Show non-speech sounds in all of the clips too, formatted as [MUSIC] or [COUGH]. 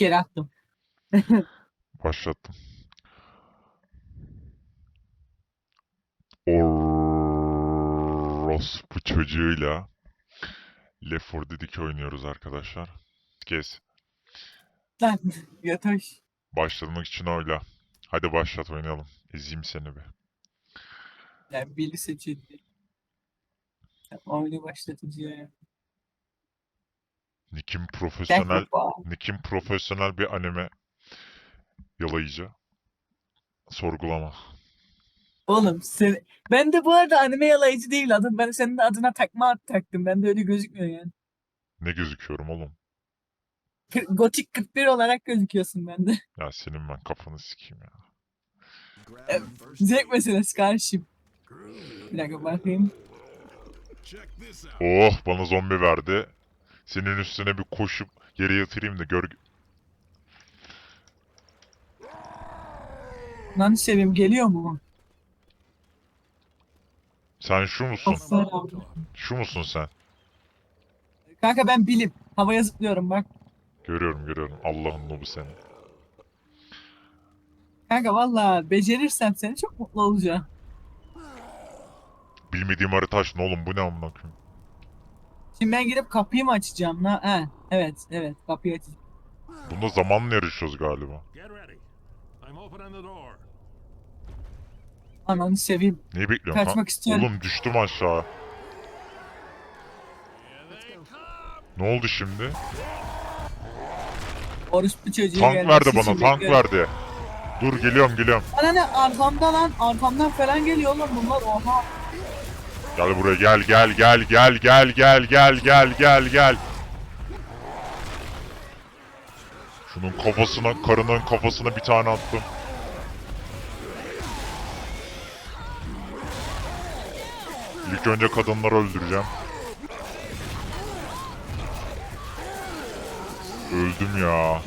kere attım. [LAUGHS] Başlattım. Orospu çocuğuyla Left 4 Dead 2 oynuyoruz arkadaşlar. Kes. Lan yatoş. Başlamak için oyla. Hadi başlat oynayalım. Ezeyim seni bir. Yani Billy seçildi. Oyunu başlatıcı Gel profesyonel, baba. Nick'im profesyonel bir anime yalayıcı. Sorgulama. Oğlum sen... Ben de bu arada anime yalayıcı değil adım. Ben senin adına takma ad taktım. Ben de öyle gözükmüyor yani. Ne gözüküyorum oğlum? Gotik 41 olarak gözüküyorsun bende. Ya senin ben kafanı sikeyim ya. Zevk meselesi kardeşim. Bir dakika bakayım. Oh bana zombi verdi. Senin üstüne bir koşup yere yatırayım da gör. Lan seveyim geliyor mu? Sen şu musun? Aferin. Şu musun sen? Kanka ben bilim. Havaya zıplıyorum bak. Görüyorum görüyorum. Allah'ın nobu seni. Kanka valla becerirsem seni çok mutlu olacağım. Bilmediğim harita aç ne oğlum bu ne amına koyayım? Şimdi ben gidip kapıyı mı açacağım la? He, evet evet kapıyı açacağım. Bunda zamanla yarışıyoruz galiba. Get ready. I'm opening the door. Ananı seveyim. Neyi bekliyorsun? Kaçmak istiyorum. Oğlum düştüm aşağı. Ne oldu şimdi? Orospu çocuğu Tank geldi. verdi bana tank bekliyorum. verdi. Dur geliyorum geliyorum. Ana ne arkamda lan arkamdan falan geliyor oğlum bunlar oha. Gel buraya gel gel gel gel gel gel gel gel gel gel. Şunun kafasına, karının kafasına bir tane attım. İlk önce kadınları öldüreceğim. Öldüm ya.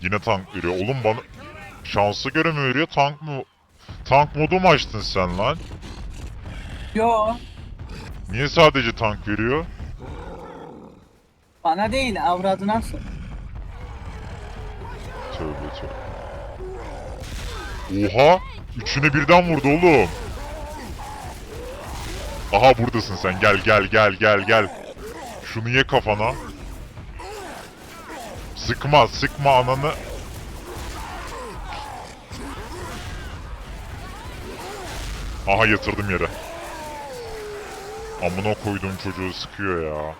Yine tank veriyor. Oğlum bana şansı göre mi veriyor? Tank mı? Tank modu mu açtın sen lan? Yo Niye sadece tank veriyor? bana değil avradına sor. Tövbe tövbe. Oha! Üçüne birden vurdu oğlum. Aha buradasın sen. Gel gel gel gel gel. Şunu ye kafana. Sıkma sıkma ananı. Aha yatırdım yere. Amına koyduğum çocuğu sıkıyor ya.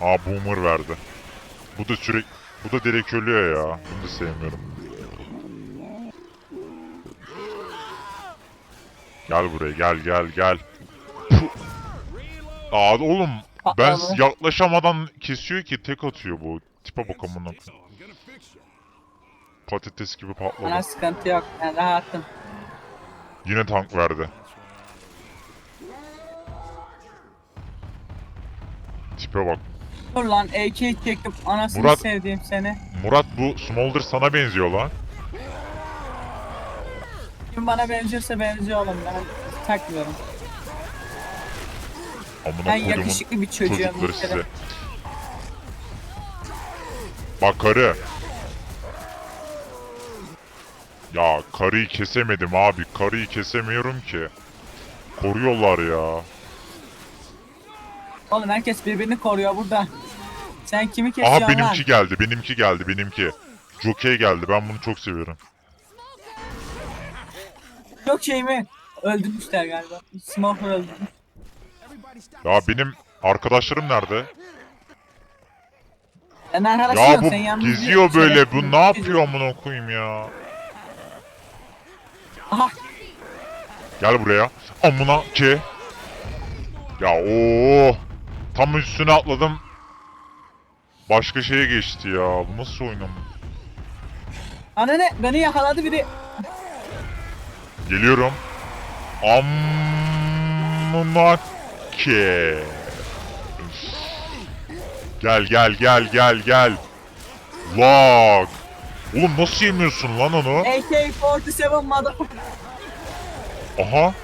Aa boomer verdi. Bu da sürekli bu da direkt ölüyor ya. Bunu da sevmiyorum. Gel buraya gel gel gel. Aa oğlum ben Patladı. yaklaşamadan kesiyor ki tek atıyor bu. Tipe bak amına koyayım. So I'm gonna fix you. Patates gibi patladı. Bana sıkıntı yok ben rahatım. Yine tank verdi. Tipe bak. Dur lan AK çekip anasını Murat- sevdiğim seni. Murat bu Smolder sana benziyor lan. Kim bana benziyorsa benziyor oğlum ben takmıyorum. Amına Ben kodumun yakışıklı bir çocuğum. çocukları size. Bak karı. Ya karıyı kesemedim abi. Karıyı kesemiyorum ki. Koruyorlar ya. Oğlum herkes birbirini koruyor burada. Sen kimi kesiyorsun Aha lan? benimki geldi. Benimki geldi. Benimki. Jockey geldi. Ben bunu çok seviyorum. Yok şey mi? Öldürmüşler galiba. Smoker öldürmüş. Ya benim arkadaşlarım nerede? Arkadaşım Ya yok, bu sen yalnız geziyor bir- böyle. Bu ne yapıyor amına koyayım ya? Aha Gel buraya. Amına ki. Ya o Tam üstüne atladım. Başka şeye geçti ya. Bu nasıl oynam? ana ne? Beni yakaladı biri. Geliyorum. Amına ki. Gel gel gel gel gel. Lag. Oğlum nasıl yemiyorsun lan onu? AK-47 motherfucker. Aha.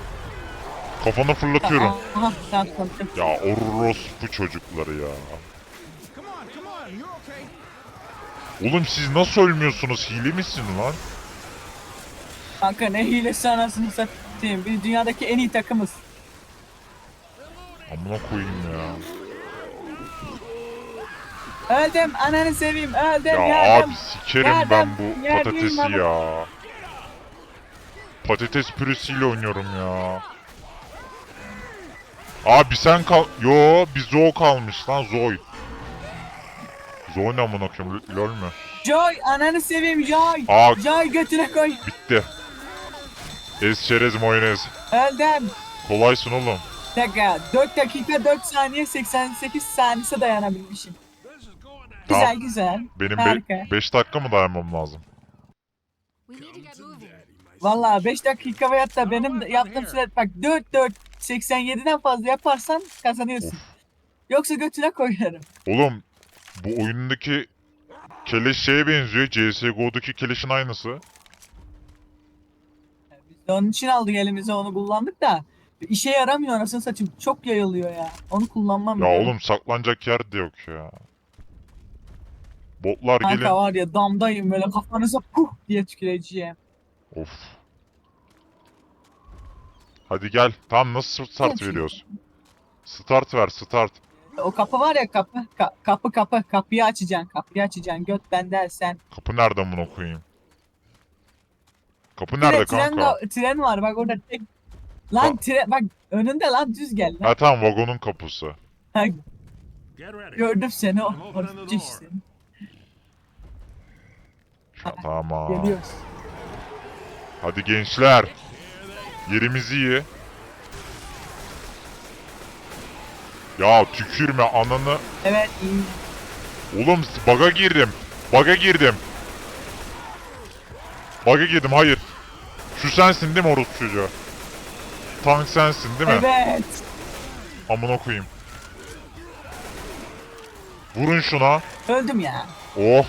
Kafana fırlatıyorum. Aha, tamam, tamam. Ya orospu çocukları ya. Oğlum siz nasıl ölmüyorsunuz? Hile misin lan? Kanka ne hilesi anasını satayım. Biz dünyadaki en iyi takımız. Amına koyayım ya. Öldüm ananı seveyim öldüm Ya yardım. abi sikerim yardım, ben bu yardım patatesi ya. Patates püresiyle oynuyorum ya. Abi sen kal... Yo bir Zo kalmış lan Zoy. Zoy ne amına koyayım lol mü? Joy ananı seveyim Joy. Aa Joy götüne koy. bitti. Ez çerez mayonez. Öldüm. Kolaysın oğlum. Dakika 4 dakika 4 saniye 88 saniyese dayanabilmişim. Güzel Tamam. güzel. Benim Harika. 5 dakika mı dayanmam lazım? We need to get moving. Valla 5 dakika veyahut da benim de yaptığım süre bak 4 4 87'den fazla yaparsan kazanıyorsun. Yoksa götüne koyarım. Oğlum bu oyundaki keleş şeye benziyor. CSGO'daki keleşin aynısı. Biz de onun için aldık elimize onu kullandık da işe yaramıyor anasını satayım. Çok yayılıyor ya. Onu kullanmam. Ya ben. oğlum saklanacak yer de yok ya. Botlar gelin. Kanka var ya damdayım böyle kafanıza puh diye tüküreceğim. Of. Hadi gel. Tamam nasıl start veriyoruz? Start ver start. O kapı var ya kapı. ka- kapı kapı. Kapıyı açacaksın. Kapıyı açacaksın. Göt benden sen. Kapı nereden bunu koyayım? Kapı nerede Tren, kanka? tren var bak orada tek. Lan tren bak önünde lan düz gel lan. Ha tamam vagonun kapısı. Ha, get ready. gördüm seni o. Door. işte. Tamam. Geliyoruz. Hadi gençler. Yerimizi iyi. Ya tükürme ananı. Evet iyi. Oğlum baga girdim. Baga girdim. Baga girdim hayır. Şu sensin değil mi orospu çocuğu? Tank sensin değil mi? Evet. Amına koyayım. Vurun şuna. Öldüm ya. Oh.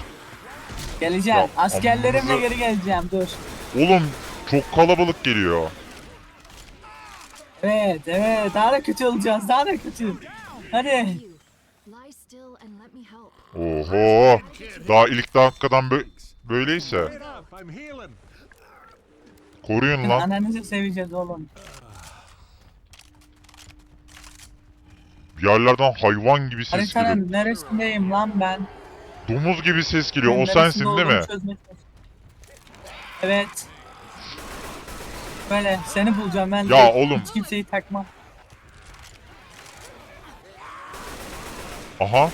Geleceğim. Ya, Askerlerimle geri geleceğim. Dur. Oğlum çok kalabalık geliyor. Evet evet. Daha da kötü olacağız. Daha da kötü. Hadi. Oho. Daha ilk dakikadan bö- böyleyse. Koruyun lan. Ananızı seveceğiz oğlum. Yerlerden hayvan gibi ses geliyor. Haritanın neresindeyim lan ben? Domuz gibi ses geliyor. O Neresinde sensin değil olduğumu mi? çözmeye çalışıyorum. Evet. Böyle seni bulacağım ben. Ya de oğlum. Hiç kimseyi takmam. Aha.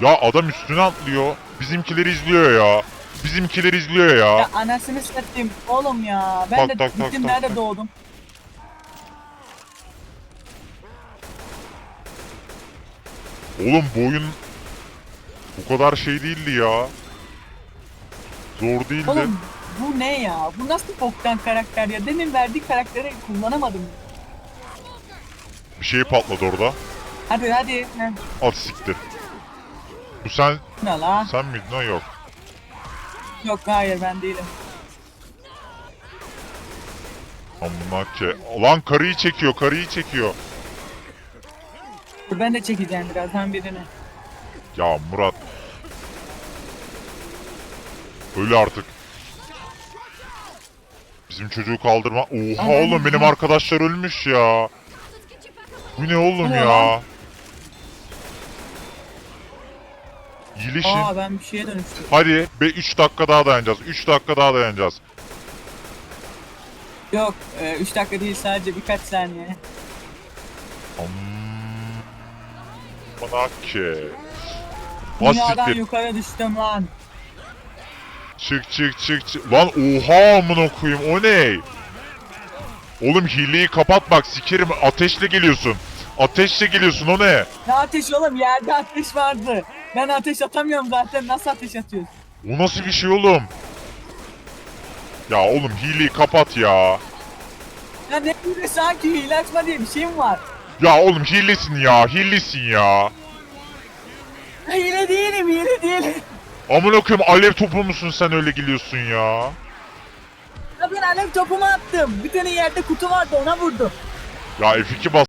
Ya adam üstüne atlıyor. Bizimkileri izliyor ya. Bizimkileri izliyor ya. Ya anasını satayım oğlum ya. Ben Tak, de tak, tak, gittim tak, nerede tak. doğdum. Oğlum bu oyun bu kadar şey değildi ya. Zor değildi. Oğlum bu ne ya? Bu nasıl boktan karakter ya? Demin verdiği karakteri kullanamadım. Bir şey patladı orada. Hadi hadi. Heh, At siktir. Bu sen Ne la? sen miydin o yok. Yok hayır ben değilim. Amına ke. Lan karıyı çekiyor, karıyı çekiyor. Ben de çekeceğim birazdan birini. Ya Murat. Öyle artık. Bizim çocuğu kaldırma. Oha Aman oğlum benim arkadaşlar ölmüş ya. Bu ne oğlum ne ya? lan? İyileşin. Aa ben bir şeye dönüştüm. Hadi be 3 dakika daha dayanacağız. 3 dakika daha dayanacağız. Yok 3 dakika değil sadece birkaç saniye. Amına ke. Dünyadan Asiktir. yukarı düştüm lan. Çık çık çık çık. Lan oha amına koyayım o ne? Oğlum hileyi kapat bak sikerim ateşle geliyorsun. Ateşle geliyorsun o ne? Ne ateş oğlum yerde ateş vardı. Ben ateş atamıyorum zaten nasıl ateş atıyorsun? O nasıl bir şey oğlum? Ya oğlum hileyi kapat ya. Ya ne hile sanki hile açma diye bir şey mi var? Ya oğlum hilesin ya hilesin ya. Hile değilim hile değilim. Amına koyayım alev topu musun sen öyle geliyorsun ya? Ya ben alev topumu attım. Bir tane yerde kutu vardı ona vurdum. Ya F2 bas